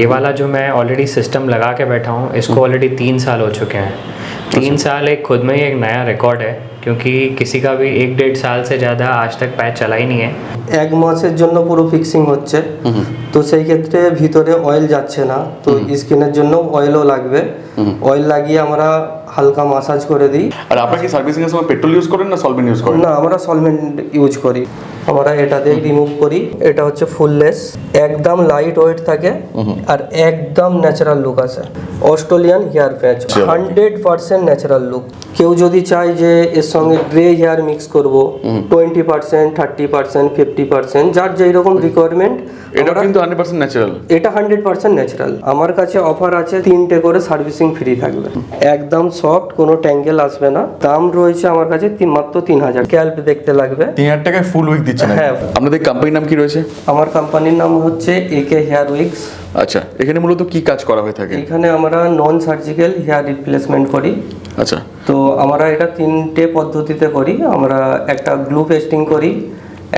ये वाला जो मैं ऑलरेडी सिस्टम लगा के बैठा हूँ इसको ऑलरेडी तीन साल हो चुके हैं तीन साल एक खुद में ही एक नया रिकॉर्ड है क्योंकि किसी का भी एक डेढ़ साल से ज़्यादा आज तक पैच चला ही नहीं है এক মাসের জন্য পুরো ফিক্সিং হচ্ছে তো সেই ক্ষেত্রে ভিতরে অয়েল যাচ্ছে না তো স্কিনের জন্য অয়েলও লাগবে অয়েল লাগিয়ে আমরা হালকা মাসাজ করে দিই আর আপনারা কি সার্ভিসিং এর সময় পেট্রোল ইউজ করেন না সলভেন্ট ইউজ করেন না আমরা সলভেন্ট ইউজ করি আমরা এটা দিয়ে রিমুভ করি। এটা হচ্ছে ফুললেস একদম লাইট ওয়েট থাকে আর একদম ন্যাচারাল লুক আছে। Australian hair patch. Hundred percent natural look কেউ যদি চায় যে এর সঙ্গে গ্রে হেয়ার মিক্স করব twenty percent thirty percent fifty percent যার যেই রকম রিকোয়ারমেন্ট এটা কিন্তু হান্ড্রেড পার্সেন্ট ন্যাচারাল এটা হান্ড্রেড পার্সেন্ট ন্যাচারাল আমার কাছে অফার আছে তিনটে করে সার্ভিসিং ফ্রি থাকবে। একদম সফট কোনো ট্যাঙ্গেল আসবে না। দাম রয়েছে আমার কাছে মাত্র তিন হাজার। ক্যাল্প দেখতে লাগবে। তিন হাজার টাকায় ফুল উইক দিচ্ছেন হ্যাঁ। আপনাদের কোম্পানির নাম কি রয়েছে? আমার কোম্পানির নাম হচ্ছে একে হেয়ার উইক্স আচ্ছা এখানে মূলত কি কাজ করা হয়ে থাকে? এখানে আমরা নন সার্জিক্যাল হেয়ার রিপ্লেসমেন্ট করি। আচ্ছা। তো আমরা এটা তিনটে পদ্ধতিতে করি। আমরা একটা গ্লু পেস্টিং করি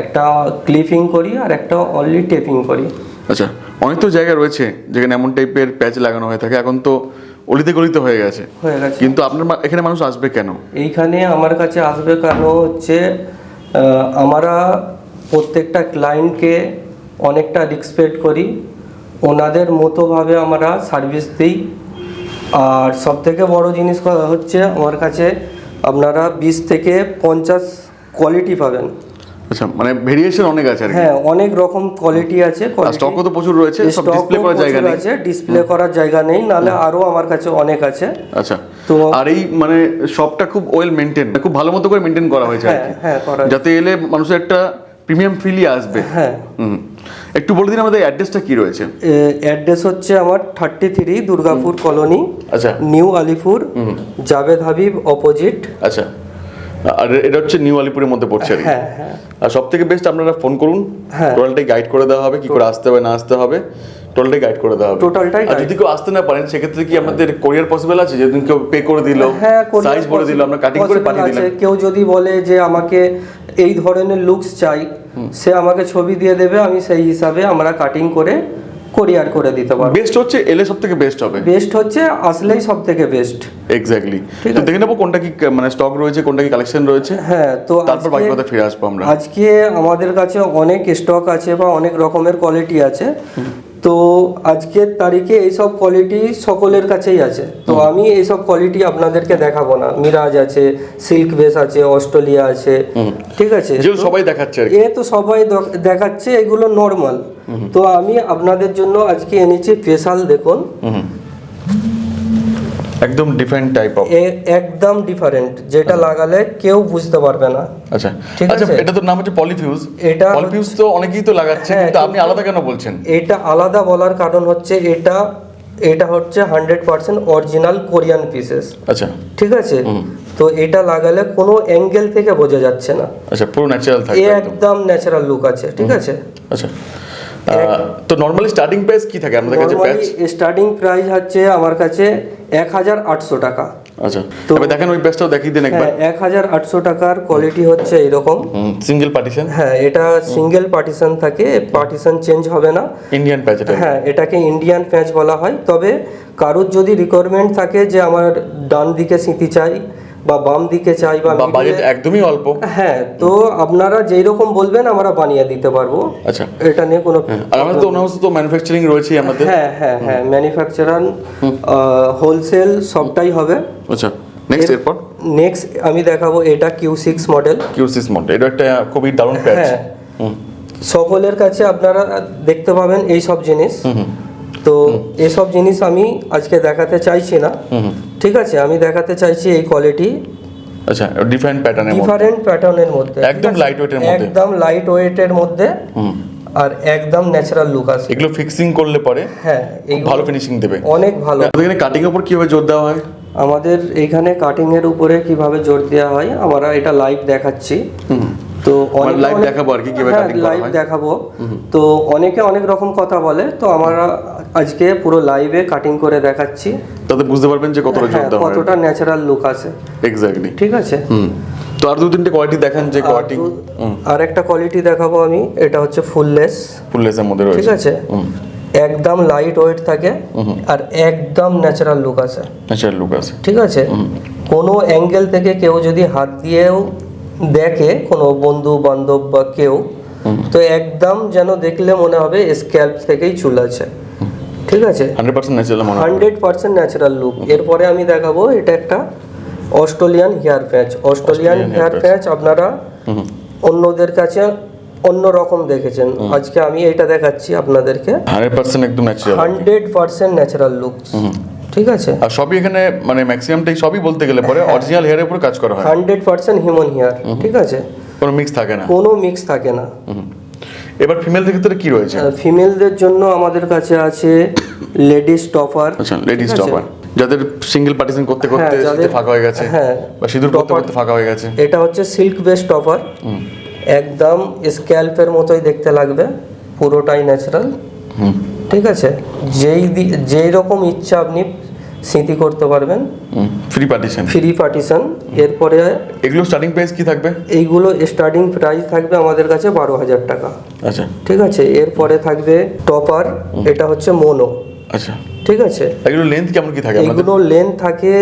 একটা ক্লিপিং করি আর একটা অনলি টেপিং করি। আচ্ছা অনেক তো জায়গা রয়েছে যেখানে এমন টাইপের প্যাচ লাগানো হয়ে থাকে। এখন তো অলিতে গলিতে হয়ে গেছে। হয়ে গেছে। কিন্তু আপনার এখানে মানুষ আসবে কেন? এইখানে আমার কাছে আসবে কারণ হচ্ছে আমরা প্রত্যেকটা ক্লায়েন্টকে অনেকটা রেসপেক্ট করি। ওনাদের মতোভাবে আমরা সার্ভিস দিই। আর সব থেকে বড় জিনিস হচ্ছে আমার কাছে আপনারা বিশ থেকে পঞ্চাশ কোয়ালিটি পাবেন। আচ্ছা মানে ভেরিয়েশন অনেক আছে হ্যাঁ অনেক রকম কোয়ালিটি আছে স্টকও তো প্রচুর রয়েছে সব ডিসপ্লে করার জায়গা নেই। আছে ডিসপ্লে করার জায়গা নেই নাহলে আরও আমার কাছে অনেক আছে। আচ্ছা। আর এই মানে সবটা খুব ওয়েল মেনটেন খুব ভালো মতো করে মেনটেন করা হয়েছে হ্যাঁ হ্যাঁ যাতে এলে মানুষের একটা প্রিমিয়াম ফিলই আসবে। হ্যাঁ। একটু বলে দিন আমাদের অ্যাড্রেসটা কি রয়েছে? অ্যাড্রেস হচ্ছে আমার থার্টি থ্রি দুর্গাপুর কলোনি আচ্ছা। নিউ আলিপুর জাভেদ হাবিব অপোজিট আচ্ছা। আর এটা হচ্ছে নিউ আলিপুরের মধ্যে পড়ছে আর কি। হ্যাঁ হ্যাঁ। আর সব থেকে বেস্ট আপনারা ফোন করুন। হ্যাঁ। টোটালটাই গাইড করে দেওয়া হবে কি করে আসতে হবে না আসতে হবে। টোটালটাই গাইড করে দেওয়া হবে। টোটালটাই আর যদি কেউ আসতে না পারেন সেক্ষেত্রে কি আমাদের কোরিয়ার পসিবল আছে? যেদিন কেউ পে করে দিল হ্যাঁ সাইজ বলে দিল আমরা কাটিং করে পাঠিয়ে। দিলাম। কেউ যদি বলে যে আমাকে এই ধরনের লুকস চাই সে আমাকে ছবি দিয়ে দেবে আমি সেই হিসাবে আমরা কাটিং করে কোরিয়ার করে দিতে পারব। বেস্ট হচ্ছে এলে সব থেকে বেস্ট হবে। বেস্ট হচ্ছে আসলেই সব থেকে বেস্ট এক্স্যাক্টলি তো দেখে নেব কোনটা কি মানে স্টক রয়েছে কোনটা কি কালেকশন রয়েছে। হ্যাঁ তো তারপর বাকি কথা ফিরে আসব আমরা। আজকে আমাদের কাছে অনেক স্টক আছে বা অনেক রকমের কোয়ালিটি আছে। তো আজকের তারিখে এইসব কোয়ালিটি সকলের কাছেই আছে। তো আমি এইসব কোয়ালিটি আপনাদেরকে দেখাবো না। মিরাজ আছে সিল্ক বেস আছে অস্ট্রেলিয়া আছে। ঠিক আছে? সবাই দেখাচ্ছে আর এ তো সবাই দেখাচ্ছে এগুলো নর্মাল তো আমি আপনাদের জন্য আজকে এনেছি স্পেশাল দেখুন। একদম ডিফারেন্ট টাইপ অফ একদম ডিফারেন্ট যেটা লাগালে কেউ বুঝতে পারবে না। আচ্ছা। ঠিক আচ্ছা আছে। এটা তো নাম হচ্ছে পলিফিউজ এটা পলিফিউজ তো অনেকেই তো লাগাচ্ছে হ্যাঁ, কিন্তু আপনি আলাদা কেন বলছেন? এটা আলাদা বলার কারণ হচ্ছে এটা এটা হচ্ছে hundred percent original Korean pieces আচ্ছা। ঠিক আছে? তো এটা লাগালে কোনো অ্যাঙ্গেল থেকে বোঝা যাচ্ছে না। আচ্ছা পুরো ন্যাচারাল এ থাকবে একদম। ন্যাচারাল লুক আছে ঠিক আছে? আচ্ছা। তো নর্মালি স্টার্টিং প্রাইস কি থাকে? আমাদের কাছে প্যাচ স্টার্টিং প্রাইস হচ্ছে আমার কাছে এক হাজার আটশো টাকা। আচ্ছা তবে দেখেন ওই প্যাচটাও দেখিয়ে দিন একবার। হ্যাঁ এক হাজার আটশো টাকার কোয়ালিটি হচ্ছে এইরকম সিঙ্গেল পার্টিশন হ্যাঁ এটা সিঙ্গেল পার্টিশন থাকে পার্টিশন চেঞ্জ হবে না। ইন্ডিয়ান প্যাচ এটা? হ্যাঁ এটাকে ইন্ডিয়ান প্যাঁচ বলা হয়। তবে কারোর যদি রিকোয়ারমেন্ট থাকে যে আমার ডান দিকে স্মৃতি চাই বা বাম দিকে চাই বা বাজেট একদমই অল্প। হ্যাঁ তো আপনারা যেই রকম বলবেন আমরা বানিয়ে দিতে পারব। আচ্ছা। এটা নিয়ে কোনো আর আমাদের তো অনার্স তো ম্যানুফ্যাকচারিং রয়েছে আমাদের। হ্যাঁ হ্যাঁ হ্যাঁ ম্যানুফ্যাকচারার হোলসেল সবটাই হবে। আচ্ছা নেক্সট এরপর? নেক্সট আমি দেখাবো এটা Q six model Q six model এটা একটা খুবই দারুণ প্যাচ হ্যাঁ। সকলের কাছে আপনারা দেখতে পাবেন এই সব জিনিস। তো এসব জিনিস আমি আজকে দেখাতে চাইছি না। ঠিক আছে আমি দেখাতে চাইছি এই কোয়ালিটি আচ্ছা ডিফারেন্ট প্যাটার্নের মধ্যে। ডিফারেন্ট প্যাটার্নের মধ্যে একদম লাইট ওয়েটের মধ্যে। একদম লাইট ওয়েটের মধ্যে হুম। আর একদম ন্যাচারাল লুক আছে। এগুলো ফিক্সিং করলে পরে হ্যাঁ এই ভালো ফিনিশিং দেবে। অনেক ভালো। আমাদের এখানে কাটিং এর উপর কীভাবে জোর দেওয়া হয়? আমাদের এইখানে কাটিং এর উপরে কীভাবে জোর দেওয়া হয় আমরা এটা লাইভ দেখাচ্ছি। তো অনেক লাইভ দেখাবো আর কি কীভাবে cutting করা লাইভ হয়। দেখাবো। তো অনেকে অনেক রকম কথা বলে তো আমরা আজকে পুরো লাইভে কাটিং করে দেখাচ্ছি। তাতে বুঝতে পারবেন যে কতটা হ্যাঁ হয় কতটা ন্যাচারাল লুক আছে। এক্স্যাক্টলি ঠিক আছে? হুম। তো আর দু তিনটে কোয়ালিটি দেখান যে কোয়ালিটি আর একটা কোয়ালিটি দেখাবো আমি এটা হচ্ছে ফুললেস ফুললেসের মধ্যে রয়েছে। ঠিক আছে একদম লাইট ওয়েট থাকে আর একদম ন্যাচারাল লুক আসে ন্যাচারাল লুক আছে। ঠিক আছে? কোনো অ্যাঙ্গেল থেকে কেউ যদি হাত দিয়েও দেখে কোনো বন্ধু বান্ধব বা কেউ তো একদম যেন দেখলে মনে হবে স্ক্যাল্প থেকেই চুল আছে। ঠিক আছে? Hundred percent natural hundred percent natural look এরপরে আমি দেখাবো এটা একটা Australian hair patch Australian hair patch আপনারা অন্যদের কাছে অন্য রকম দেখেছেন আজকে আমি এটা দেখাচ্ছি আপনাদেরকে। হান্ড্রেড পার্সেন্ট একদম natural hundred percent natural look ঠিক আছে? আর সবই এখানে মানে ম্যাক্সিমামটাই সবই বলতে গেলে পরে। অরিজিনাল হেয়ারের উপর কাজ করা হয়। হান্ড্রেড পার্সেন্ট হিউম্যান হেয়ার ঠিক আছে? কোনো মিক্স থাকে না। কোনো মিক্স থাকে না। এবার ফিমেলদের ক্ষেত্রে কি রয়েছে? ফিমেলদের জন্য আমাদের কাছে আছে লেডিস টপার আচ্ছা লেডিস টপার যাদের সিঙ্গেল পার্টিশন করতে করতে হ্যাঁ, যাদের- ফাঁকা হয়ে গেছে হ্যাঁ, বা সিঁদুর করতে করতে ফাঁকা হয়ে গেছে। এটা হচ্ছে সিল্ক বেস্ট টপার একদম স্ক্যাল্পের মতোই দেখতে লাগবে পুরোটাই ন্যাচারাল হুম। ঠিক আছে? যেই যেই রকম ইচ্ছা আপনি স্মৃতি করতে পারবেন। ফ্রি পার্টিশন ফ্রি পার্টিশন এরপরে এগুলো স্টার্টিং প্রাইস কি থাকবে? এইগুলো স্টার্টিং প্রাইস থাকবে আমাদের কাছে বারো হাজার টাকা। আচ্ছা। ঠিক আছে? এরপরে থাকবে টপার এটা হচ্ছে মোনো আচ্ছা। ঠিক আছে? এগুলো লেন্থ কেমন কি থাকে এগুলো লেন্থ থাকে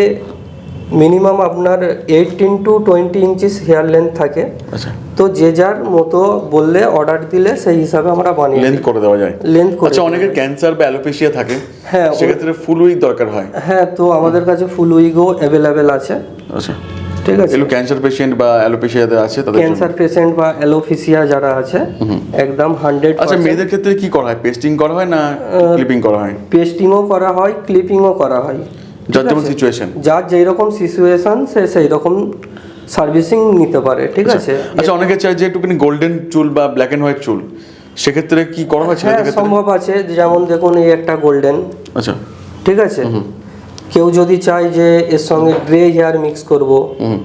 মিনিমাম আপনার eighteen to twenty inches hair length থাকে। আচ্ছা। তো যে যার মতো বললে অর্ডার দিলে সেই হিসাবে আমরা বানিয়ে লেন্থ করে দেওয়া যায়। লেন্থ করে আচ্ছা অনেকের ক্যান্সার বা অ্যালোপেশিয়া থাকে হ্যাঁ, সেক্ষেত্রে ফুল উইক দরকার হয়। হ্যাঁ তো আমাদের কাছে ফুল উইকও অ্যাভেলেবেল আছে। আচ্ছা। ঠিক আছে। এগুলো ক্যান্সার পেশেন্ট বা অ্যালোপেশিয়াতে আছে তাদের ক্যান্সার পেশেন্ট বা অ্যালোফিসিয়া যারা আছে একদম হান্ড্রেড আচ্ছা মেয়েদের ক্ষেত্রে কি করা হয়? পেস্টিং করা হয় না ক্লিপিং করা হয়? পেস্টিংও করা হয় ক্লিপিংও করা হয়। যার যেমন সিচুয়েশন যার যেই রকম সিচুয়েশন সে সেই রকম সার্ভিসিং নিতে পারে ঠিক আছে? আচ্ছা অনেকে চায় যে একটুখানি গোল্ডেন চুল বা ব্ল্যাক এন্ড হোয়াইট চুল। সেক্ষেত্রে কি করা হয় হ্যাঁ সম্ভব আছে। যেমন দেখুন এই একটা গোল্ডেন আচ্ছা। ঠিক আছে? কেউ যদি চায় যে এর সঙ্গে গ্রে হেয়ার মিক্স করব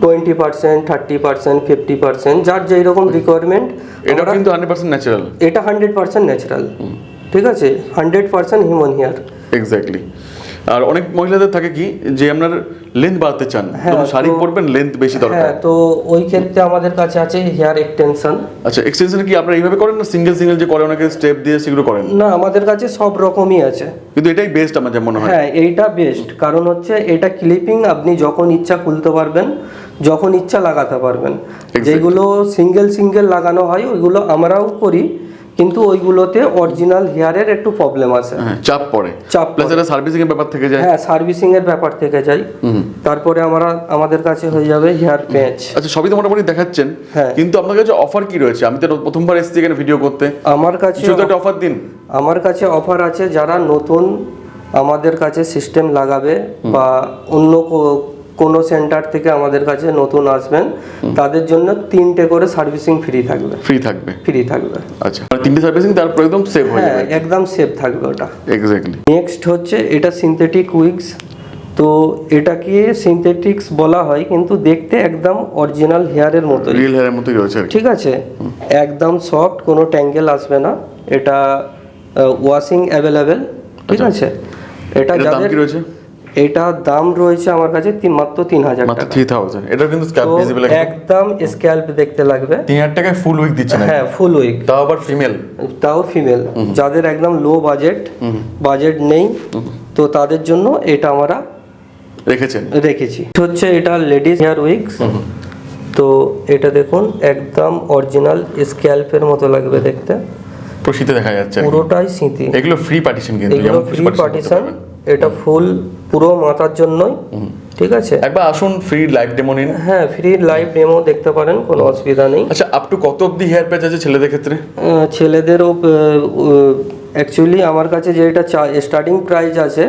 twenty percent thirty percent fifty percent যার যেই রকম রিকোয়ারমেন্ট এটা কিন্তু হান্ড্রেড পার্সেন্ট ন্যাচারাল এটা হান্ড্রেড পার্সেন্ট ন্যাচারাল ঠিক আছে? Hundred percent human hair exactly আর অনেক মহিলাদের থাকে কি যে আপনার লেন্থ বাড়াতে চান যখন শাড়ি পরবেন লেন্থ বেশি দরকার? হ্যাঁ তো ওই ক্ষেত্রে আমাদের কাছে আছে হেয়ার এক্সটেনশন আচ্ছা এক্সটেনশন কি আপনারা এইভাবে করেন না সিঙ্গেল সিঙ্গেল যে করে অনেকে স্টেপ দিয়ে সেগুলো করেন? না আমাদের কাছে সব রকমই আছে। কিন্তু এটাই বেস্ট আমার মনে হয়। হ্যাঁ এইটা বেস্ট কারণ হচ্ছে এটা ক্লিপিং আপনি যখন ইচ্ছা খুলতে পারবেন যখন ইচ্ছা লাগাতে পারবেন। যেগুলো সিঙ্গেল সিঙ্গেল লাগানো হয় ওইগুলো আমরাও করি। কিন্তু ওইগুলোতে অরিজিনাল হেয়ারের একটু প্রবলেম আছে। হ্যাঁ চাপ পড়ে। চাপ প্লাস এটা সার্ভিসিং এর ব্যাপার থেকে যায়। হ্যাঁ সার্ভিসিং এর ব্যাপার থেকে যাই তারপরে আমরা আমাদের কাছে হয়ে যাবে হেয়ার প্যাচ আচ্ছা সবই তো মোটামুটি দেখাচ্ছেন। হ্যাঁ। কিন্তু আপনার কাছে অফার কি রয়েছে? আমি তো প্রথমবার এসেছি এখানে ভিডিও করতে। আমার কাছে কিছু একটা অফার দিন। আমার কাছে অফার আছে যারা নতুন আমাদের কাছে সিস্টেম লাগাবে বা অন্য কোনো সেন্টার থেকে আমাদের কাছে নতুন আসবেন তাদের জন্য তিনটে করে সার্ভিসিং ফ্রি থাকবে। ফ্রি থাকবে? ফ্রি থাকবে। আচ্ছা মানে তিনটে সার্ভিসিং তারপর একদম সেভ হয়ে হ্যাঁ যাবে? একদম সেফ থাকবে ওটা। এক্স্যাক্টলি নেক্সট হচ্ছে এটা সিনথেটিক উইগস তো এটাকে সিনথেটিক্স বলা হয় কিন্তু দেখতে একদম অরিজিনাল হেয়ারের মতো রিয়েল হেয়ারের মতোই রয়েছে ঠিক আছে? একদম সফট কোনো ট্যাঙ্গেল আসবে না। এটা ওয়াশিং অ্যাভেলেবেল ঠিক আছে? এটা আচ্ছা। এটার দাম যাদের রয়েছে? এটা দাম রয়েছে আমার কাছে তিন মাত্র তিন হাজার মাত্র টাকা। থ্রি থাউজেন্ড এটা কিন্তু স্ক্যাপ তো ভিজিবল একদম স্ক্যাল্প দেখতে লাগবে। তিন হাজার টাকায় ফুল উইক দিচ্ছে হ্যাঁ ফুল উইক তাও আবার ফিমেল তাও ফিমেল যাদের একদম লো বাজেট বাজেট নেই তো তাদের জন্য এটা আমরা রেখেছেন? রেখেছি। হচ্ছে এটা লেডিস হেয়ার উইগস তো এটা দেখুন একদম অরিজিনাল স্ক্যাল্পের মতো লাগবে দেখতে। দেখা যাচ্ছে পুরোটাই স্মৃতি এগুলো ফ্রি পার্টিশন কিন্তু এগুলো ফ্রি পার্টিশন। এটা ফুল পুরো মাথার জন্যই ঠিক আছে? একবার আসুন ফ্রি লাইভ ডেমো নিন। হ্যাঁ ফ্রি লাইভ ডেমো দেখতে পারেন কোনো অসুবিধা নেই। আচ্ছা আপ টু কত অবধি হেয়ার প্যাচ আছে ছেলেদের ক্ষেত্রে? ছেলেদেরও অ্যাকচুয়ালি আমার কাছে যেটা স্টার্টিং প্রাইস আছে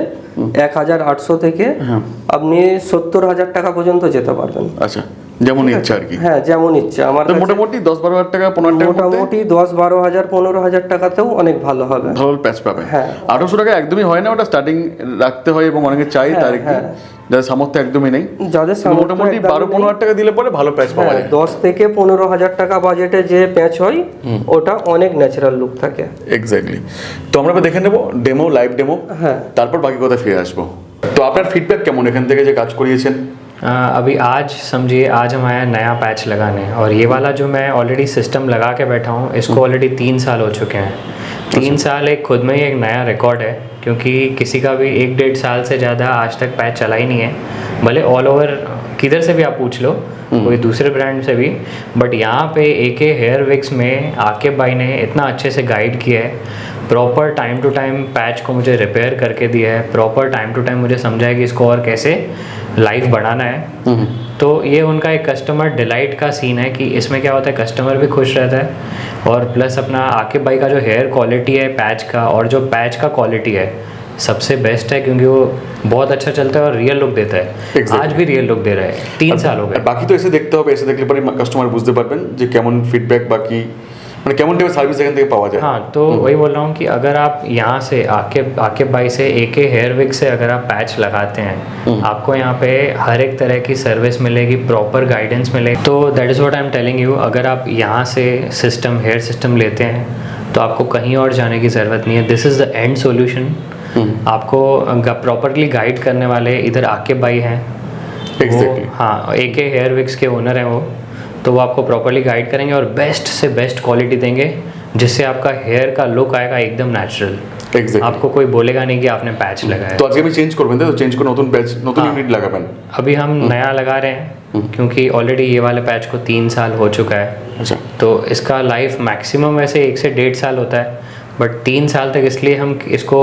এক হাজার আটশো থেকে হ্যাঁ। আপনি সত্তর হাজার টাকা পর্যন্ত যেতে পারবেন। আচ্ছা। যেমন ইচ্ছা আর কি। হ্যাঁ যেমন ইচ্ছে। আমার মোটামুটি দশ বারো হাজার টাকা পনেরো টাকা মোটামুটি দশ বারো হাজার পনেরো হাজার টাকাতেও অনেক ভালো হবে। ভালো প্যাচ পাবে। হ্যাঁ। আঠারোশো টাকা একদমই হয় না ওটা স্টার্টিং রাখতে হয় এবং অনেকে চাই তার একটু। হ্যাঁ। যাদের সামর্থ্য একদমই নেই। যাদের মোটামুটি বারো পনেরো হাজার টাকা দিলে পরে ভালো প্যাচ পাওয়া হ্যাঁ, যায়। দশ থেকে পনেরো হাজার টাকা বাজেটে যে প্যাচ হয় ওটা অনেক ন্যাচারাল লুক থাকে। এক্স্যাক্টলি তো আমরা দেখে নেব ডেমো লাইভ ডেমো হ্যাঁ। তারপর বাকি কথা ফিরে আসব। তো আপনার ফিডব্যাক কেমন? এখান থেকে যে কাজ করিয়েছেন। अभी आज समझिए आज हम हैं नया पैच लगाने। और ये वाला जो मैं ऑलरेडी सिस्टम लगा के बैठा हूँ इसको ऑलरेडी तीन साल हो चुके हैं। तीन साल एक खुद में ही एक नया रिकॉर्ड है क्योंकि किसी का भी एक डेढ़ साल से ज़्यादा आज तक पैच चला ही नहीं है। भले ऑल ओवर किधर से भी आप पूछ लो कोई दूसरे ब्रांड से भी बट यहाँ पे ए के हेयर विक्स में आकिब भाई ने इतना अच्छे से गाइड किया है। Proper time to time patch को मुझे रिपेयर करके दिया है। प्रॉपर टाइम टू टाइम मुझे समझाया कि इसको और कैसे लाइफ बढ़ाना है तो ये उनका एक कस्टमर डिलाइट का सीन है कि इसमें क्या होता है कस्टमर भी खुश रहता है और प्लस अपना आकिब भाई का जो हेयर क्वालिटी है पैच का और जो पैच का क्वालिटी है सबसे बेस्ट है क्योंकि वो बहुत अच्छा चलता है और रियल लुक देता है Exactly. आज भी रियल लुक दे रहा है तीन साल हो আর गए বাকি তো এসে দেখতে হবে এসে দেখলে পরে কাস্টমার বুঝতে পারবেন যে কেমন ফিডব্যাক বাকি মানে কেমন টাইপের সার্ভিস এখান থেকে পাওয়া যায় हाँ तो वही बोल रहा हूँ कि अगर आप यहाँ से आकिब आकिब भाई से ए के हेयर विक से अगर आप पैच लगाते हैं आपको यहाँ पे हर एक तरह की सर्विस मिलेगी प्रॉपर गाइडेंस मिलेगी तो that is what I am telling you अगर आप यहाँ से सिस्टम हेयर सिस्टम लेते हैं तो आपको कहीं और जाने की ज़रूरत नहीं है this is the end solution आपको प्रॉपरली गाइड करने वाले इधर आकिब भाई हैं Exactly. वो- हाँ ए के हेयर विक्स के ओनर हैं वो तो वो आपको प्रॉपरली गाइड करेंगे और बेस्ट से बेस्ट क्वालिटी देंगे जिससे आपका हेयर का लुक आएगा एकदम नेचुरल এক্স্যাক্টলি आपको कोई बोलेगा नहीं कि आपने पैच लगाया তো আজকে আমি চেঞ্জ করবেন তাই তো চেঞ্জ করে নতুন প্যাচ নতুন हाँ। ইউনিট লাগাবেন अभी हम नया लगा रहे हैं क्योंकि ऑलरेडी ये वाले पैच को तीन साल हो चुका है আচ্ছা तो इसका लाइफ मैक्सिमम वैसे एक से डेढ़ साल होता है बट तीन साल तक इसलिए हम इसको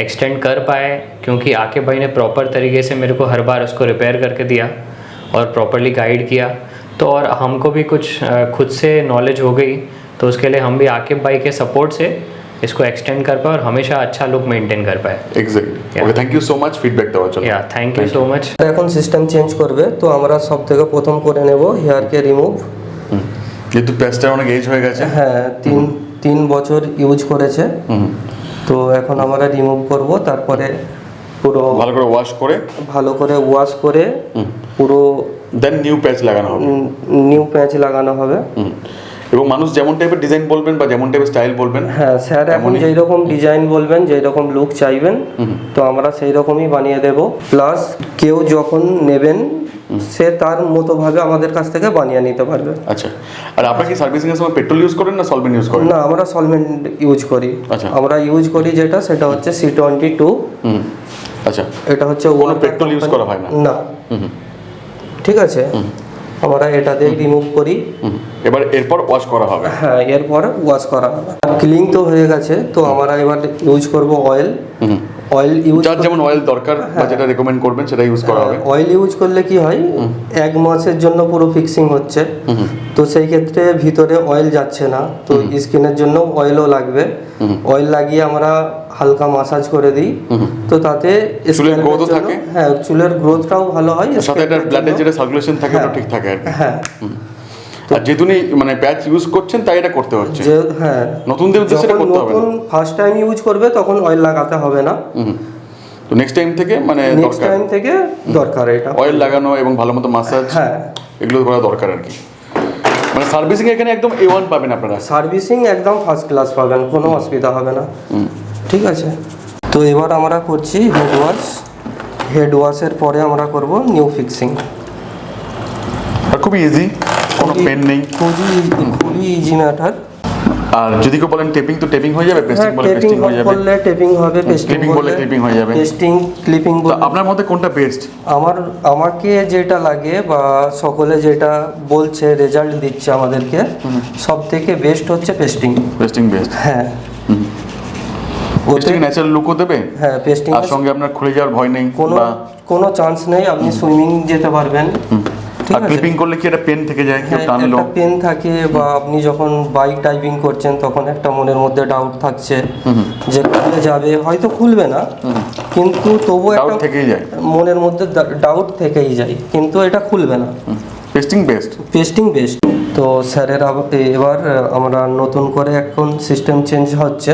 एक्सटेंड कर पाए क्योंकि आके भाई ने प्रॉपर तरीके से मेरे को हर बार उसको रिपेयर करके दिया और प्रॉपरली गाइड किया तो और हमको भी कुछ अ, खुद से नॉलेज हो गई तो उसके लिए हम भी आकिब भाई के सपोर्ट से इसको एक्सटेंड कर पाए और हमेशा अच्छा लुक मेंटेन कर पाए exactly Yeah. Okay thank you so much feedback দেওয়ার জন্য या थैंक यू सो मच এখন সিস্টেম চেঞ্জ করবে তো আমরা সব থেকে প্রথম করে নেব হেয়ারকে রিমুভ হুম। যেহেতু প্যাচটা অনেক এজ হয়ে গেছে হ্যাঁ তিন তিন বছর ইউজ করেছে হুম। তো এখন আমরা রিমুভ করব তারপরে পুরো ভালো করে ওয়াশ করে ভালো করে ওয়াশ করে পুরো দেন নিউ প্যাচ লাগানো হবে। নিউ প্যাচ লাগানো হবে। এবং মানুষ যেমন টাইপের ডিজাইন বলবেন বা যেমন টাইপের স্টাইল বলবেন হ্যাঁ স্যার এখন যেই রকম ডিজাইন বলবেন যেই রকম লুক চাইবেন তো আমরা সেই রকমই বানিয়ে দেব। প্লাস কেউ যখন নেবেন সে তার মতো ভাবে আমাদের কাছ থেকে বানিয়ে নিতে পারবে। আচ্ছা। আর আপনারা কি সার্ভিসিং এর সময় পেট্রোল ইউজ করেন না সলভেন্ট ইউজ করেন? না আমরা সলভেন্ট ইউজ করি। আচ্ছা। আমরা ইউজ করি যেটা সেটা হচ্ছে সি টোয়েন্টি টু হুম। আচ্ছা। এটা হচ্ছে কোনো পেট্রোল ইউজ করা হয় না? না। ঠিক আছে? আমরা এটা দিয়ে রিমুভ করি। এবার এরপর ওয়াশ করা হবে। হ্যাঁ এরপর ওয়াশ করা হবে। ক্লিন তো হয়ে গেছে তো আমরা এবার ইউজ করব অয়েল। অয়েল ইউজ যার যেমন অয়েল দরকার বা যেটা রেকমেন্ড করবেন সেটা ইউজ করা হবে। অয়েল ইউজ করলে কি হয়? এক মাসের জন্য পুরো ফিক্সিং হচ্ছে। তো সেই ক্ষেত্রে ভিতরে অয়েল যাচ্ছে না। তো স্কিনের জন্য অয়েলও লাগবে। অয়েল লাগিয়ে আমরা হালকা মাসাজ করে দিই। তো তাতে চুলের জন্য- থাকে? হ্যাঁ চুলের গ্রোথটাও ভালো হয়। সাথে এর ব্লাডের যেটা সার্কুলেশন থাকে ওটা ঠিক থাকে হ্যাঁ। আর যেহেতু মানে প্যাচ ইউজ করছেন তাই এটা করতে হচ্ছে। হ্যাঁ। নতুনদের উদ্দেশ্যে এটা যখন করতে হবে নতুন ফার্স্ট টাইম ইউজ করবে তখন অয়েল লাগাতে হবে না। তো নেক্সট টাইম থেকে মানে নেক্সট টাইম থেকে দরকার এটা। অয়েল লাগানো এবং ভালো মতো মাসাজ হ্যাঁ। এগুলো করা দরকার আর কি। মানে সার্ভিসিং এখানে একদম এ ওয়ান পাবেন আপনারা। সার্ভিসিং একদম ফার্স্ট ক্লাস পাবেন কোনো অসুবিধা হবে না। ঠিক আছে। তো এবার আমরা করছি হেড ওয়াশ হেড ওয়াশের পরে আমরা করব নিউ ফিক্সিং খুবই ইজি কোনো পেন নেই। খুবই খুবই ইজি ম্যাটার আর যদি কেউ বলেন টেপিং তো টেপিং হয়ে যাবে পেস্টিং হ্যাঁ বলে পেস্টিং হয়ে যাবে। করলে টেপিং হবে পেস্টিং clipping বললে clipping হয়ে যাবে। পেস্টিং ক্লিপিং তো আপনার মধ্যে কোনটা বেস্ট আমার আমাকে যেটা লাগে বা সকলে যেটা বলছে রেজাল্ট দিচ্ছে আমাদেরকে সব থেকে বেস্ট হচ্ছে পেস্টিং পেস্টিং বেস্ট হ্যাঁ। পেস্টিং ন্যাচারাল লুকও দেবে? হ্যাঁ পেস্টিং আর সঙ্গে আপনার খুলে যাওয়ার ভয় নেই কোনো কোনো চান্স নেই আপনি সুইমিং যেতে পারবেন। আর ক্লিপিং করলে কি একটা পেন থেকে যায়? কেউ হ্যাঁ, টানলো? পেন থাকে বা আপনি যখন বাইক টাইপিং করছেন তখন একটা মনের মধ্যে ডাউট থাকছে যে খুলে যাবে হয়তো খুলবে না কিন্তু তবু ডাউট একটা থেকেই যায়। মনের মধ্যে ডাউট থেকেই যায় কিন্তু এটা খুলবে না। পেস্টিং বেস্ট পেস্টিং বেস্ট তো স্যারের এবার আমরা নতুন করে এখন সিস্টেম চেঞ্জ হচ্ছে।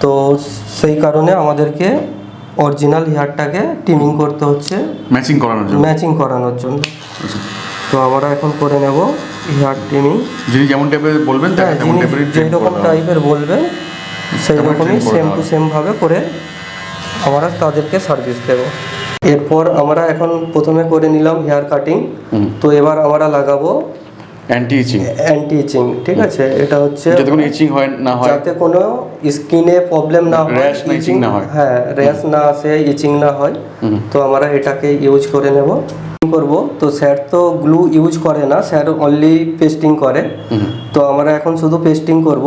তো সেই কারণে আমাদেরকে অরিজিনাল হেয়ারটাকে টিমিং করতে হচ্ছে। ম্যাচিং করানোর জন্য। ম্যাচিং করানোর জন্য। তো আমরা এখন করে নেব হেয়ার ট্রিমিং যিনি যেমন টাইপের বলবেন হ্যাঁ তেমন টাইপের যেই রকম টাইপের বলবেন সেই রকমই সেম টু। সেম ভাবে করে আমরা তাদেরকে সার্ভিস দেব। এরপর আমরা এখন প্রথমে করে নিলাম হেয়ার কাটিং তো এবার আমরা লাগাবো অ্যান্টি ইচিং অ্যান্টি ইচিং ঠিক আছে? এটা হচ্ছে যাতে কোনো ইচিং হয় না হয়। যাতে কোনো স্কিনে প্রবলেম না হয় Rash না itching না হয়। হ্যাঁ র্যাশ না আসে ইচিং না হয়। তো আমরা এটাকে ইউজ করে নেব। করব। তো স্যার তো গ্লু ইউজ করে না স্যার অনলি পেস্টিং করে। তো আমরা এখন শুধু পেস্টিং করব।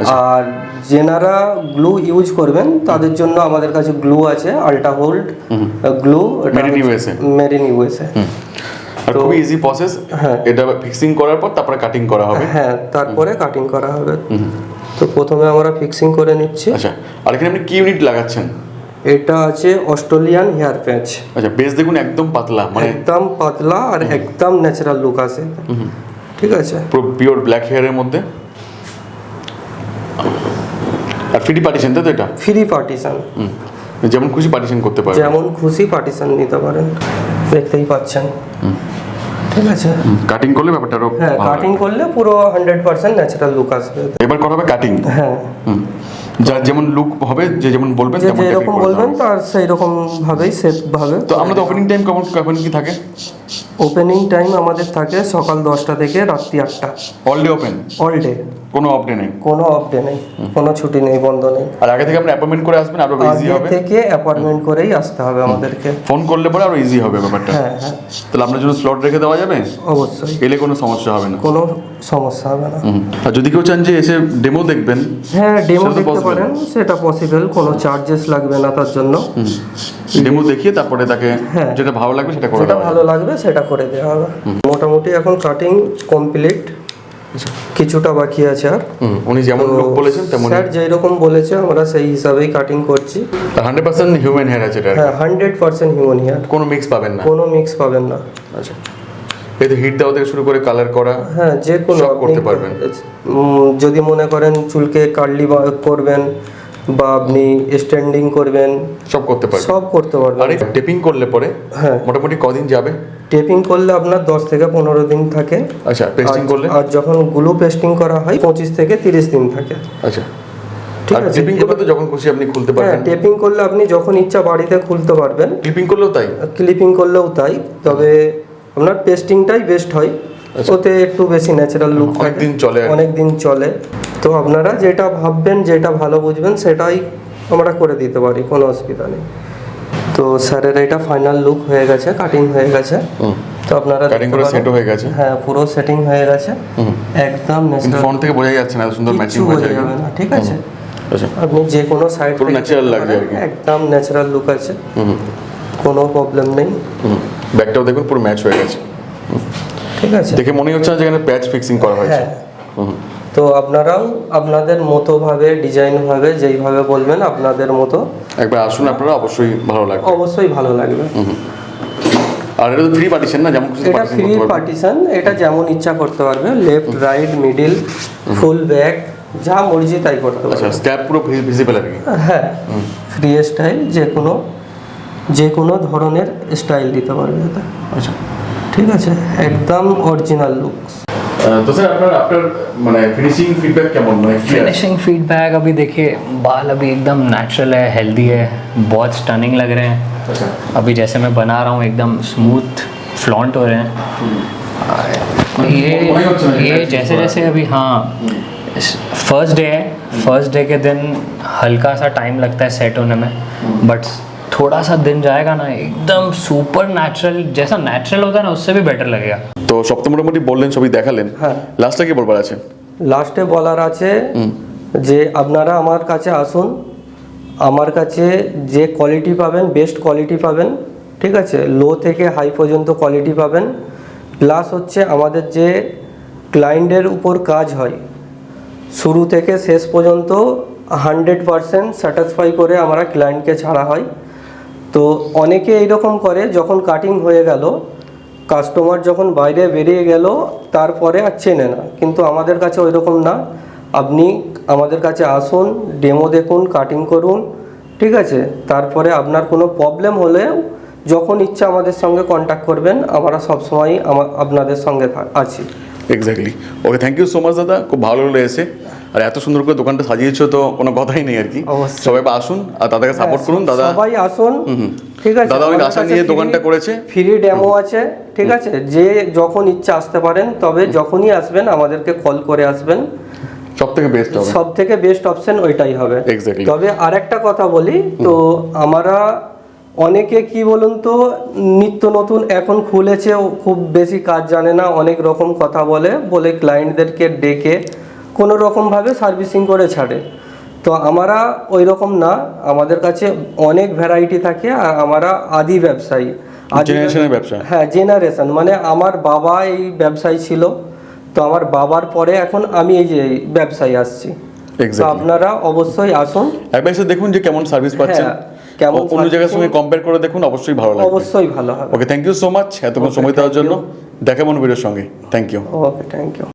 আচ্ছা। আর যেনারা গ্লু ইউজ করবেন তাদের জন্য আমাদের কাছে গ্লু আছে ultra hold glue in USA marine USA আর খুবই ইজি প্রসেস হ্যাঁ। এটা ফিক্সিং করার পর তারপরে কাটিং করা হবে। হ্যাঁ তারপরে কাটিং করা হবে। তো প্রথমে আমরা ফিক্সিং করে নিচ্ছি। আচ্ছা আর এখানে আপনি কি ইউনিট লাগাচ্ছেন? এটা আছে অস্ট্রেলিয়ান হেয়ার প্যাচ আচ্ছা বেস দেখুন একদম পাতলা মানে একদম পাতলা আর একদম ন্যাচারাল লুক আছে। ঠিক আছে? পুরো পিওর ব্ল্যাক হেয়ারের মধ্যে। আর ফ্রি পার্টিশন তো এটা? Free partition. যেমন খুশি পার্টিশন করতে পারবে যেমন খুশি পার্টিশন নিতে পারেন। দেখতেই পাচ্ছেন। ঠিক আছে। কাটিং করলে ব্যাপারটা আরও হ্যাঁ কাটিং করলে পুরো হান্ড্রেড পার্সেন্ট ন্যাচারাল লুক আসবে। এবার করা হবে কাটিং হ্যাঁ। যা যেমন লুক হবে যে যেমন বলবেন তেমন যেরকম বলবেন তো আর তার সেই রকম ভাবেই সেট ভাবে। তো আমরা তো ওপেনিং টাইম কেমন কখন কি থাকে? ওপেনিং টাইম আমাদের থাকে সকাল দশটা থেকে রাত্রি আটটা। All day open all day কোনো অফ ডে নেই? কোনো অফ ডে নেই কোনো ছুটি নেই বন্ধ নেই। আর আগে থেকে আপনি অ্যাপয়েন্টমেন্ট করে আসবেন আরও ইজি আগে হবে। থেকে অ্যাপয়েন্টমেন্ট করেই আসতে হবে আমাদেরকে। ফোন করলে পরে আরও ইজি হবে ব্যাপারটা। হ্যাঁ হ্যাঁ। তাহলে আপনার জন্য স্লট রেখে দেওয়া যাবে? অবশ্যই। এলে কোনো সমস্যা হবে না। কোনো সমস্যা হবে না। আর যদি কেউ চান যে এসে ডেমো দেখবেন হ্যাঁ ডেমো দেখতে পারেন সেটা পসিবল কোনো চার্জেস লাগবে না তার জন্য। ডেমো দেখিয়ে তারপরে তাকে হ্যাঁ। যেটা ভালো লাগবে সেটা করে যেটা দেওয়া ভালো লাগবে সেটা করে দেওয়া হবে। মোটামুটি এখন কাটিং কমপ্লিট কিছুটা বাকি আছে আর। উনি যেমন লোক বলেছেন তেমন স্যার যেই রকম বলেছে আমরা সেই হিসাবেই কাটিং করছি। হান্ড্রেড পার্সেন্ট হিউম্যান হেয়ার আছে এটা হ্যাঁ হান্ড্রেড পার্সেন্ট হিউম্যান হেয়ার কোনো মিক্স পাবেন না। কোনো মিক্স পাবেন না। আচ্ছা। এটা হিট দেওয়া থেকে শুরু করে কালার করা হ্যাঁ যে কোনো করতে পারবেন। যদি মনে করেন চুলকে কার্লি করবেন বা আপনি স্ট্যান্ডিং করবেন সব করতে পারবেন। সব করতে পারবেন। এই টেপিং করলে পরে হ্যাঁ। মোটামুটি কদিন যাবে? টেপিং করলে আপনার দশ থেকে পনেরো দিন থাকে। আচ্ছা পেস্টিং করলে? আর যখন গ্লু পেস্টিং করা হয় পঁচিশ থেকে তিরিশ দিন থাকে। আচ্ছা। ঠিক আছে? ক্লিপিং করলে তো যখন খুশি আপনি খুলতে হ্যাঁ টেপিং করলে আপনি যখন ইচ্ছা বাড়িতে খুলতে পারবেন। ক্লিপিং করলেও তাই? ক্লিপিং করলেও তাই। তবে আপনার পেস্টিংটাই বেস্ট হয়। ওতে একটু বেশি ন্যাচারাল লুক আচ্ছা। অনেক দিন চলে অনেক দিন চলে। তো আপনারা যেটা ভাববেন যেটা ভালো বুঝবেন সেটাই আমরা করে দিতে পারি কোনো অসুবিধা নেই। তো স্যারের এটা ফাইনাল লুক হয়ে গেছে কাটিং হয়ে গেছে। তো আপনারা কাটিং পারেন। সেটও হয়ে গেছে। হ্যাঁ পুরো সেটিং হয়ে গেছে। একদম ন্যাচারাল ফোন থেকে বোঝা যাচ্ছে না সুন্দর ম্যাচিং বোঝা যাবে না ঠিক আছে? আচ্ছা। আপনি যে কোনো সাইড পুরো ন্যাচারাল কি। একদম ন্যাচারাল লুক আছে। কোনো প্রবলেম নেই। হুম। ব্যাগটাও দেখুন পুরো ম্যাচ হয়ে গেছে। ঠিক আছে। দেখে মনে হচ্ছে না যে এখানে প্যাচ ফিক্সিং করা হয়েছে। হ্যাঁ। হুম। তো আপনারাও আপনাদের মতো ভাবে ডিজাইন ভাবে যেইভাবে বলবেন আপনাদের মতো। একবার আসুন আপনারা অবশ্যই ভালো লাগবে। অবশ্যই ভালো লাগবে। আর এটা ফ্রি পার্টিশন না? যেমন এটা ফ্রি পার্টিশন এটা যেমন ইচ্ছা করতে পারবে। Left right middle full back যা মর্জি তাই করতে আচ্ছা পারবে স্ক্যাপ পুরো ভিজিবল আর কি। হ্যাঁ ফ্রি স্টাইল যে কোনো যে কোনো ধরনের স্টাইল দিতে পারবে। এটা আচ্ছা। ঠিক আছে? একদম অরিজিনাল লুক তো স্যার আপনার আপনার মানে ফিনিশিং ফিডব্যাক কেমন মানে clear? फिनिशिंग फीडबैक अभी देखिए बाल अभी एकदम नेचुरल है हेल्दी है बहुत स्टनिंग लग रहे हैं अच्छा अभी जैसे मैं बना रहा हूँ एकदम स्मूथ फ्लॉन्ट हो रहे हैं ये वही अच्छा है, ये अच्छी जैसे बात है। जैसे अभी हाँ फर्स्ट डे है फर्स्ट डे के दिन हल्का सा टाइम लगता है सेट होने में बट थोड़ा सा दिन जाएगा ना एकदम सुपर नेचुरल जैसा नेचुरल होता है ना उससे भी बेटर लगेगा তো সব তো মোটামুটি বললেন সবই দেখালেন হ্যাঁ। লাস্টটা কি বলবার আছে লাস্টে বলার আছে যে আপনারা আমার কাছে আসুন আমার কাছে যে কোয়ালিটি পাবেন বেস্ট কোয়ালিটি পাবেন ঠিক আছে লো থেকে হাই পর্যন্ত কোয়ালিটি পাবেন প্লাস হচ্ছে আমাদের যে ক্লায়েন্টের উপর কাজ হয় শুরু থেকে শেষ পর্যন্ত হান্ড্রেড পারসেন্ট স্যাটিসফাই করে আমরা ক্লায়েন্টকে ছাড়া হয় তো অনেকে এইরকম করে, যখন কাটিং হয়ে গেল কাস্টমার যখন বাইরে বেরিয়ে গেল, তারপরে আর চেনে না। কিন্তু আমাদের কাছে ওই রকম না। আপনি আমাদের কাছে আসুন ডেমো দেখুন কাটিং করুন, ঠিক আছে? তারপরে আপনার কোনো প্রবলেম হলেও যখন ইচ্ছা আমাদের সঙ্গে কন্ট্যাক্ট করবেন, আমরা সবসময়ই আপনাদের সঙ্গে আছি। Exactly okay thank you so much দাদা। খুব ভালো এসে আর এত সুন্দর করে দোকানটা সাজিয়েছো তো কোনো কথাই নেই আর কি। সবাই আসুন আর দাদাকে সাপোর্ট করুন দাদা। সবাই আসুন। ঠিক আছে দাদা অনেক আশা নিয়ে দোকানটা করেছে। ফ্রি ডেমো আছে ঠিক আছে? যে যখন ইচ্ছা আসতে পারেন তবে যখনই আসবেন আমাদেরকে কল করে আসবেন। সব থেকে বেস্ট হবে। সব থেকে বেস্ট অপশন ওইটাই হবে. তবে আরেকটা কথা বলি তো আমরা অনেকে কি বলুন তো নিত্য নতুন এখন খুলেছে খুব বেশি কাজ জানে না অনেক রকম কথা বলে বলে ক্লায়েন্টদেরকে ডেকে কোনো রকমভাবে সার্ভিসিং করে ছাড়ে। তো আমরা ওই রকম না আমাদের কাছে অনেক ভ্যারাইটি থাকে আর আমরা আদি ব্যবসায়ী। জেনারেশনের ব্যবসা? হ্যাঁ জেনারেশন মানে আমার বাবা এই ব্যবসায়ী ছিল তো আমার বাবার পরে এখন আমি এই যে ব্যবসায় আসছি। তো আপনারা অবশ্যই আসুন। একবার এসে দেখুন যে কেমন সার্ভিস পাচ্ছেন। হ্যাঁ, কেমন অন্য জায়গার সঙ্গে কম্পেয়ার করে দেখুন অবশ্যই ভালো লাগবে। অবশ্যই ভালো হবে। Okay thank you so much এতক্ষণ সময় দেওয়ার জন্য। দেখা মনে ভিডিওর সঙ্গে। Thank you okay thank you